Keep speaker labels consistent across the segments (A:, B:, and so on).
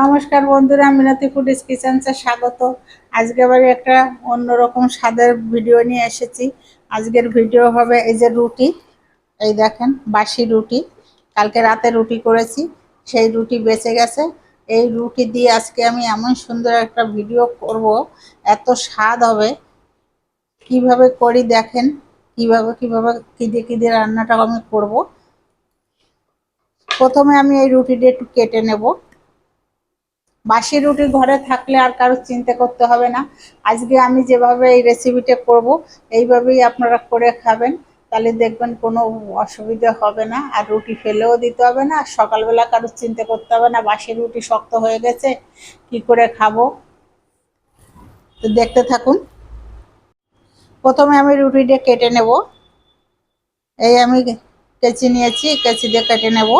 A: নমস্কার বন্ধুরা, মিনতি ফুড কিচেন্সে স্বাগত। আজকে আবার একটা অন্যরকম স্বাদের ভিডিও নিয়ে এসেছি। আজকের ভিডিও হবে এই যে রুটি, এই দেখেন, বাসি রুটি। কালকে রাতে রুটি করেছি, সেই রুটি বেঁচে গেছে। এই রুটি দিয়ে আজকে আমি এমন সুন্দর একটা ভিডিও করব, এত স্বাদ হবে। কীভাবে করি দেখেন, কীভাবে কীভাবে কী দিয়ে কী দিয়ে রান্নাটা আমি করব। প্রথমে আমি এই রুটিটা একটু কেটে নেব। বাসি রুটি ঘরে থাকলে আর কারও চিন্তা করতে হবে না। আজকে আমি যেভাবে এই রেসিপিটা করব, এইভাবেই আপনারা করে খাবেন। তাহলে দেখবেন কোনো অসুবিধা হবে না। আর রুটি ফেলেও দিতে হবে না। আর সকালবেলা কারও চিন্তা করতে হবে না, বাসি রুটি শক্ত হয়ে গেছে, কি করে খাব? তো দেখতে থাকুন। প্রথমে আমি রুটিটা কেটে নেব। এই আমি কেচি নিয়েছি, কেচি দিয়ে কেটে নেব।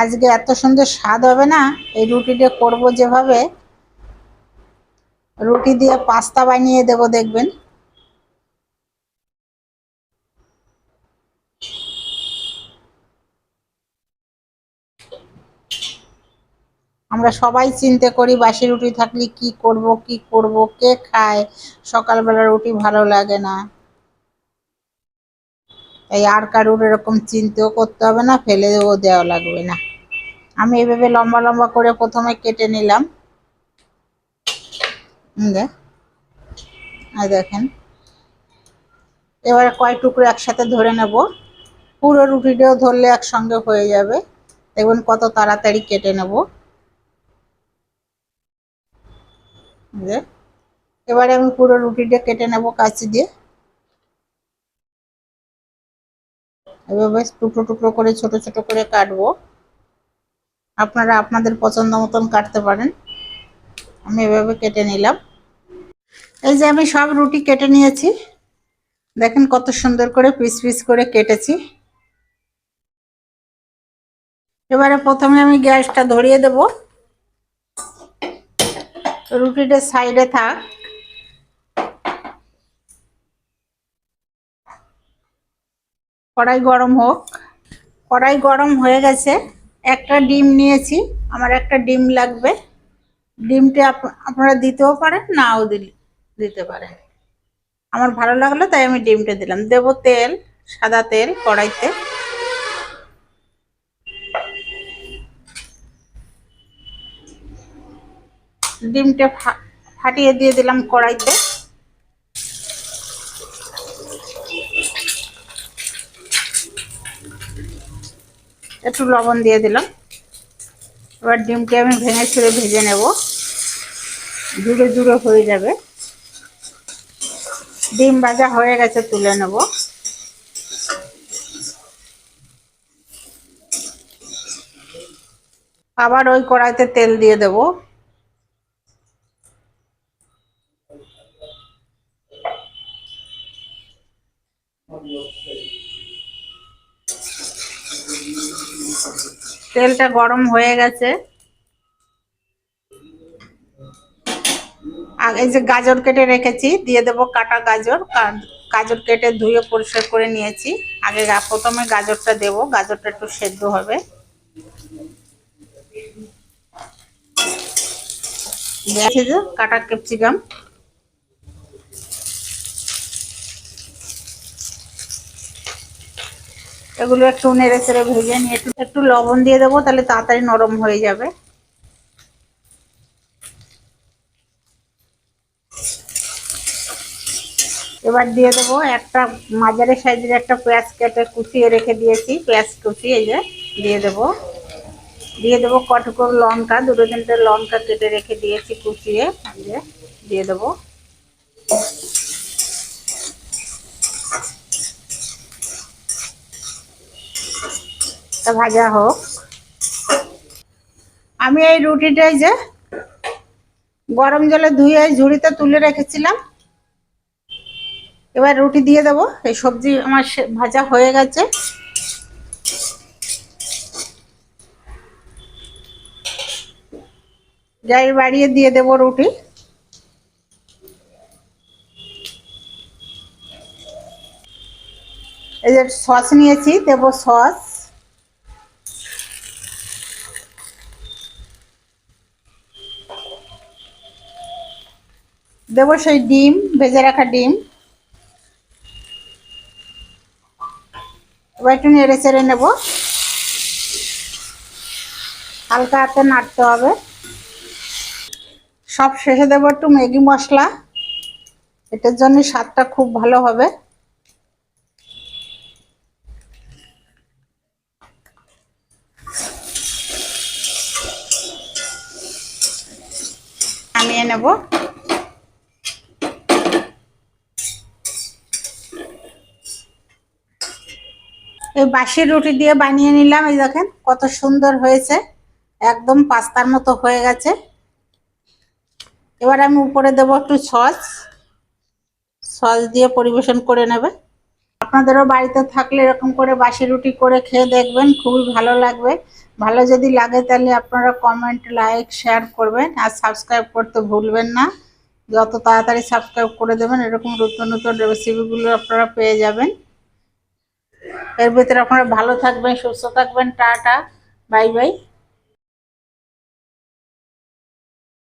A: আজকে এত সুন্দর স্বাদ হবে না, এই রুটিটা করব যেভাবে। রুটি দিয়ে পাস্তা বানিয়ে দেব, দেখবেন। আমরা সবাই চিন্তা করি বাসি রুটি থাকলে কি করব কি করব, কে খায়? সকালবেলা রুটি ভালো লাগে না। তাই আর কারুর এরকম চিন্তাও করতে হবে না ফেলেও দেওয়া লাগবে না। আমি এভাবে লম্বা লম্বা করে প্রথমে কেটে নিলাম। দেখেন। এবারে কয়েক টুকরো একসাথে ধরে নেব। পুরো রুটিটাও ধরলে একসঙ্গে হয়ে যাবে। দেখবেন কত তাড়াতাড়ি কেটে নেব। এবারে আমি পুরো রুটিটা কেটে নেব কাঁচি দিয়ে। এভাবে টুকরো টুকরো করে, ছোট ছোট করে কাটবো। আপনারা আপনাদের পছন্দ মতন কাটতে পারেন। আমি এভাবে কেটে নিলাম। এই যে আমি সব রুটি কেটে নিয়েছি। দেখেন কত সুন্দর করে পিস পিস করে কেটেছি। এবারে প্রথমে আমি গ্যাসটা ধরিয়ে দেব। রুটিটা সাইডে থাক। কড়াই গরম হোক। কড়াই গরম হয়ে গেছে। একটা ডিম নিয়েছি, আমার একটা ডিম লাগবে। ডিমটা আপনারা দিতেও পারেন, নাও দিতে পারেন। আমার ভালো লাগল, তাই আমি ডিমটা দিলাম। দেব তেল, সাদা তেল কড়াইতে। ডিমটা ফাটিয়ে দিয়ে দিলাম কড়াইতে। একটু লবণ দিয়ে দিলাম। এবার ডিমকে আমি ভেঙে ছেড়ে ভেজে নেব। দূরে দূরে হয়ে যাবে। ডিম ভাজা হয়ে গেছে, তুলে নেব। আবার ওই কড়াইতে তেল দিয়ে দেব। তেলটা গরম হয়ে গেছে। এই যে গাজর কেটে রেখেছি, দিয়ে দেবো কাটা গাজর। গাজর কেটে ধুয়ে পরিষ্কার করে নিয়েছি। আগে প্রথমে গাজরটা দেব, গাজরটা একটু সেদ্ধ হবে। কাটা ক্যাপসিকাম। এগুলো একটু নেড়ে চেড়ে ভেজে নিয়ে একটু একটু লবণ দিয়ে দেবো, তাহলে তাড়াতাড়ি নরম হয়ে যাবে। এবার দিয়ে দেবো একটা মাঝারি সাইজের একটা পেঁয়াজ কেটে কুচিয়ে রেখে দিয়েছি, পেঁয়াজ কুচি এই যে দিয়ে দেবো। দিয়ে দেবো কটকর লঙ্কা, দুটো তিনটে লঙ্কা কেটে রেখে দিয়েছি কুচিয়ে দিয়ে দেবো। ভাজা হোক। আমি এই রুটিটাই যে গরম জলে ধুয়ে ঝুড়িতে তুলে রেখেছিলাম। এবার রুটি দিয়ে দেবো। এই সবজি আমার ভাজা হয়ে গেছে। যাই বাড়িয়ে দিয়ে দেবো রুটি। এই যে সস নিয়েছি, দেব সস। দেবো সেই ডিম, ভেজে রাখা ডিম। এবার একটু নেড়ে চেড়ে নেব। হালকা হাতে নাড়তে হবে। সব শেষে দেবো একটু ম্যাগি মশলা। এটার জন্য স্বাদটা খুব ভালো হবে। নামিয়ে নেব। এই বাসি রুটি দিয়ে বানিয়ে নিলাম, এই দেখেন কত সুন্দর হয়েছে। একদম পাস্তার মতো হয়ে গেছে। এবার আমি উপরে দেবো একটু সস। সস দিয়ে পরিবেশন করে নেবে। আপনাদেরও বাড়িতে থাকলে এরকম করে বাসি রুটি করে খেয়ে দেখবেন, খুবই ভালো লাগবে। ভালো যদি লাগে তাহলে আপনারা কমেন্ট লাইক শেয়ার করবেন। আর সাবস্ক্রাইব করতে ভুলবেন না। যত তাড়াতাড়ি সাবস্ক্রাইব করে দেবেন, এরকম নতুন নতুন রেসিপিগুলো আপনারা পেয়ে যাবেন। এর ভিতরে আপনারা ভালো থাকবেন সুস্থ থাকবেন টাটা বাই বাই।